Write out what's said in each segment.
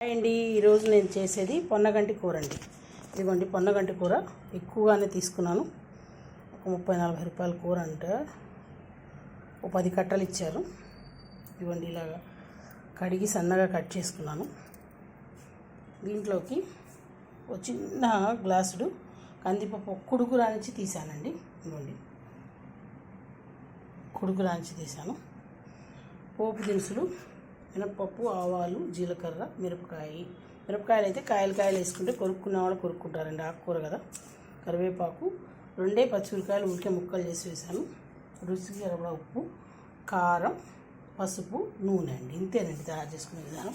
Hi అండి ఈరోజు నేను చేసేది పొన్నగంటి కూర అండి ఇదిగోండి పొన్నగంటి కూర ఎక్కువగానే తీసుకున్నాను. ఒక ముప్పై నలభై రూపాయల కూర అంటే. ఒక పది కట్టలు ఇచ్చారు. ఇదిగోండి ఇలాగా కడిగి సన్నగా కట్ చేసుకున్నాను. దీంట్లోకి ఒక చిన్న గ్లాసుడు కందిపప్పు కుడుకు రానిచ్చి తీసానండి ఇదిగోండి కుడుకు రానిచ్చి తీసాను పోపు దినుసులు మినప్పప్పు ఆవాలు జీలకర్ర మిరపకాయ. మిరపకాయలు అయితే కాయలు కాయలు వేసుకుంటే కొరుక్కునే వాళ్ళు కొరుక్కుంటారండి ఆకుకూర కదా. కరివేపాకు రెండే పచ్చిమిరకాయలు ఉడికే ముక్కలు చేసి వేసాను రుచికి సరిపడా ఉప్పు కారం పసుపు నూనె అండి. ఇంతేనండి తయారు చేసుకునే విధానం.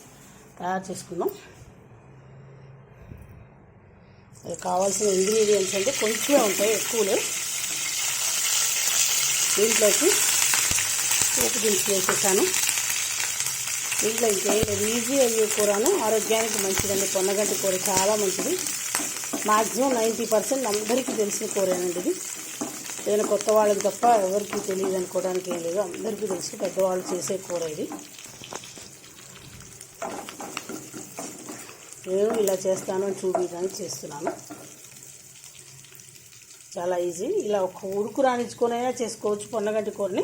తయారు చేసుకుందాం. అది కావాల్సిన ఇంగ్రీడియంట్స్ అంటే కొంచెమే ఉంటాయి ఎక్కువలే దీంట్లోకి ఉప్పు దినుసులు వేసేసాను. ఇంట్లో ఇంకేం లేదు. ఈజీ అయ్యే కూరను ఆరోగ్యానికి మంచిదండి. పొన్నగంటి కూర చాలా మంచిది. మాక్సిమం నైంటీ పర్సెంట్ అందరికీ తెలిసిన కూరేనండి ఇది. నేను కొత్త వాళ్ళకి తప్ప ఎవరికి తెలియదు అనుకోవడానికి ఏం లేదు. అందరికీ తెలుసు పెద్దవాళ్ళు చేసే కూర ఇది. నేను ఇలా చేస్తాను అని చూపించడానికి చేస్తున్నాను. చాలా ఈజీ. ఇలా ఒక ఉడుకు రానిచ్చుకొనైనా చేసుకోవచ్చు పొన్నగంటి కూరని.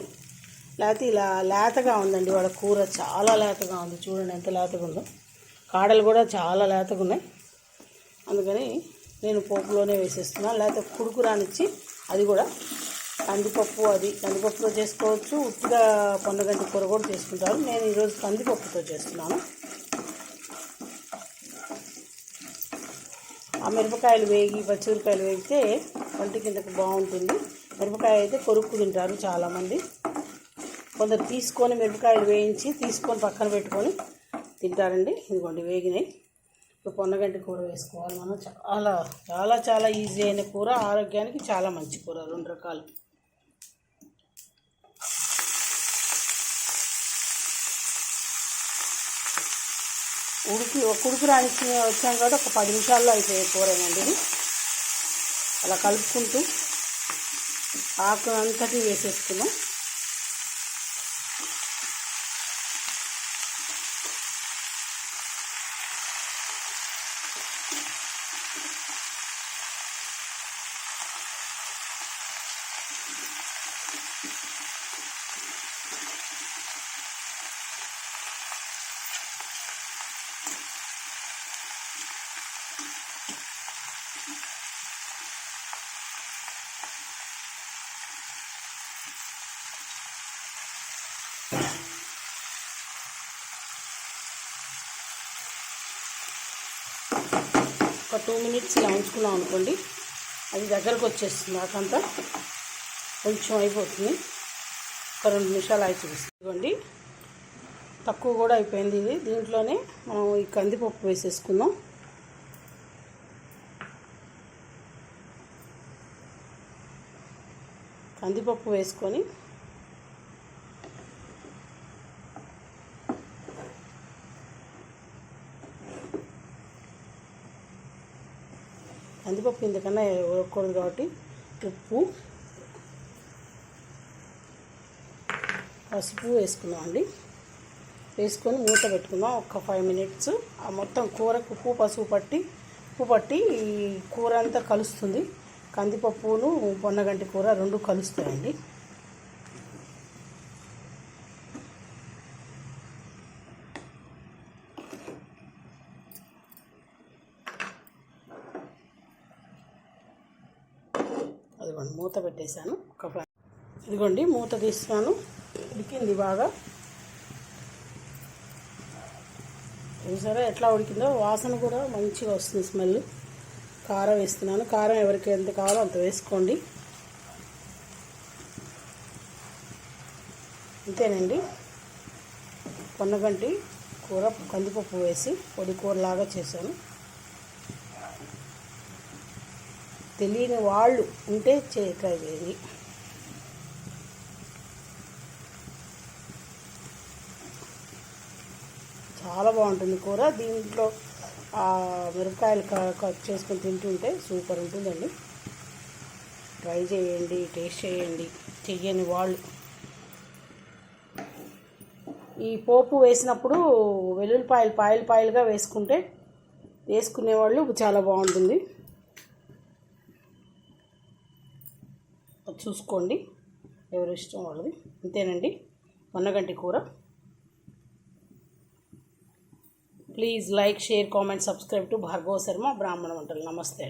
లేకపోతే ఇలా లేతగా ఉందండి వాళ్ళ కూర. చాలా లేతగా ఉంది. చూడండి ఎంత లేతగా ఉందో. కాడలు కూడా చాలా లేతగా ఉన్నాయి. అందుకని నేను పోపులోనే వేసేస్తున్నాను లేకపోతే కుడుకు రానిచ్చి అది కూడా కందిపప్పు అది. కందిపప్పుతో చేసుకోవచ్చు. ఉత్తిగా పండుగంటి కూర కూడా చేసుకుంటారు. నేను ఈరోజు కందిపప్పుతో చేస్తున్నాను. ఆ మిరపకాయలు వేగి పచ్చిమిరపకాయలు వేగితే వంటి కిందకి బాగుంటుంది. మిరపకాయ అయితే కొరుక్కు తింటారు చాలామంది. కొందరు తీసుకొని మిరపకాయలు వేయించి తీసుకొని పక్కన పెట్టుకొని తింటారండి. ఇదిగోండి వేగినాయి. ఇప్పుడు పొన్నగంటి కూర వేసుకోవాలి మనం. చాలా చాలా చాలా ఈజీ అయిన కూర. ఆరోగ్యానికి చాలా మంచి కూర. రెండు రకాలు. ఉడికి ఒక ఉడుకు రానికి వచ్చాం కాబట్టి ఒక పది నిమిషాల్లో అయిపోయే కూరేనండి ఇది. అలా కలుపుకుంటూ ఆకు అంతటి వేసేసుకున్నాం ఒక టూ మినిట్స్ ఇలా ఉంచుకున్నాం అనుకోండి అది దగ్గరకు వచ్చేస్తుంది. నాకంతా కొంచెం అయిపోతుంది. ఒక రెండు నిమిషాలు అయి చూసుకోండి తక్కువ కూడా అయిపోయింది ఇది. దీంట్లోనే మనం ఈ కందిపప్పు వేసేసుకుందాం. కందిపప్పు వేసుకొని కందిపప్పు ఇంతకన్నా వేయకూడదు కాబట్టి ఉప్పు పసుపు వేసుకుందాం అండి వేసుకొని మూత పెట్టుకుందాం. ఒక ఫైవ్ మినిట్స్ ఆ మొత్తం కూరకు ఉప్పు పసుపు పట్టి ఉప్పు పట్టి ఈ కూర అంతా కలుస్తుంది. కందిపప్పును పొన్నగంటి కూర రెండు కలుస్తాయండి. ఇదిగోండి మూత పెట్టేశాను. ఒక ఫైవ్ ఇదిగోండి మూత తీస్తున్నాను. ఉడికింది బాగా. చూసారా ఎట్లా ఉడికిందో? వాసన కూడా మంచిగా వస్తుంది స్మెల్. కారం వేస్తున్నాను. కారం ఎవరికి ఎంత కావాలో అంత వేసుకోండి. అంతేనండి పొన్నగంటి కూర కందిపప్పు వేసి పొడి కూరలాగా చేశాను. తెలియని వాళ్ళు ఉంటే చే చాలా బాగుంటుంది కూర. దీంట్లో మిరపకాయలు కట్ చేసుకొని తింటుంటే సూపర్ ఉంటుందండి. ట్రై చేయండి టేస్ట్ చేయండి చెయ్యని వాళ్ళు. ఈ పోపు వేసినప్పుడు వెల్లుల్లిపాయలు పాయలు పాయలుగా వేసుకుంటే వేసుకునేవాళ్ళు చాలా బాగుంటుంది. చూసుకోండి. ఎవరి ఇష్టం వాళ్ళది. అంతేనండి. మొన్నగంటి కూర. Please like share comment subscribe to Bhargava Sharma బ్రాహ్మణ వంటలు. నమస్తే అండి.